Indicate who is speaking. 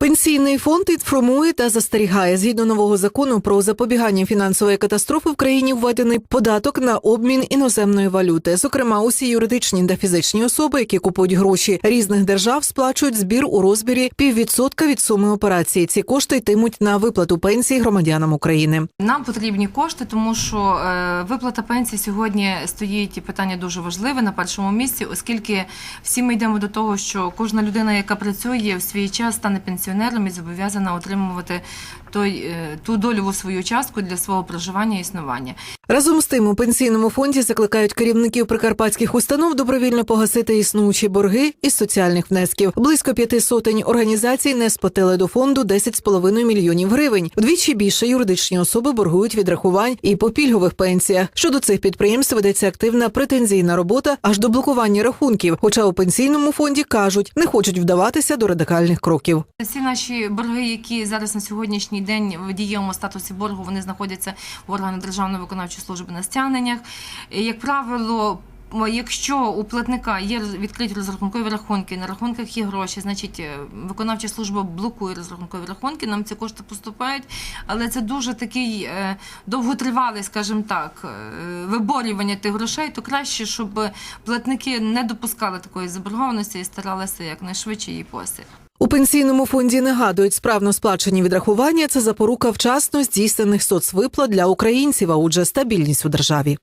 Speaker 1: Пенсійний фонд інформує та застерігає згідно нового закону про запобігання фінансової катастрофи в країні введений податок на обмін іноземної валюти. Зокрема, усі юридичні та фізичні особи, які купують гроші різних держав, сплачують збір у розмірі піввідсотка від суми операції. Ці кошти йтимуть на виплату пенсії громадянам України.
Speaker 2: Нам потрібні кошти, тому що е, виплата пенсії сьогодні стоїть питання дуже важливе на першому місці, оскільки всі ми йдемо до того, що кожна людина, яка працює в свій час, стане пенсіонером і зобов'язана отримувати той е, ту дольову свою частку для свого проживання і існування.
Speaker 1: Разом з тим у пенсійному фонді закликають керівників прикарпатських установ добровільно погасити існуючі борги із соціальних внесків. Близько п'яти сотень організацій не сплатили до фонду 10,5 мільйонів гривень. Вдвічі більше юридичні особи боргують відрахувань і по пільгових пенсіях. Щодо цих підприємств ведеться активна претензійна робота аж до блокування рахунків. Хоча у пенсійному фонді кажуть, не хочуть вдаватися до радикальних кроків.
Speaker 2: Всі наші борги, які зараз на сьогоднішній день в дієвому статусі боргу, вони знаходяться в органах Державної виконавчої служби на стягненнях. Як правило, Якщо у платника є відкриті розрахункові рахунки, на рахунках є гроші, значить е, виконавча служба блокує розрахункові рахунки, нам ці кошти поступають, але це дуже такий е, довготривалий, скажімо так, е, виборювання тих грошей, то краще, щоб платники не допускали такої заборгованості і старалися якнайшвидше її посити.
Speaker 1: У пенсійному фонді нагадують, справно сплачені відрахування це запорука вчасно здійснених соцвиплат для українців, а отже, стабільність у державі.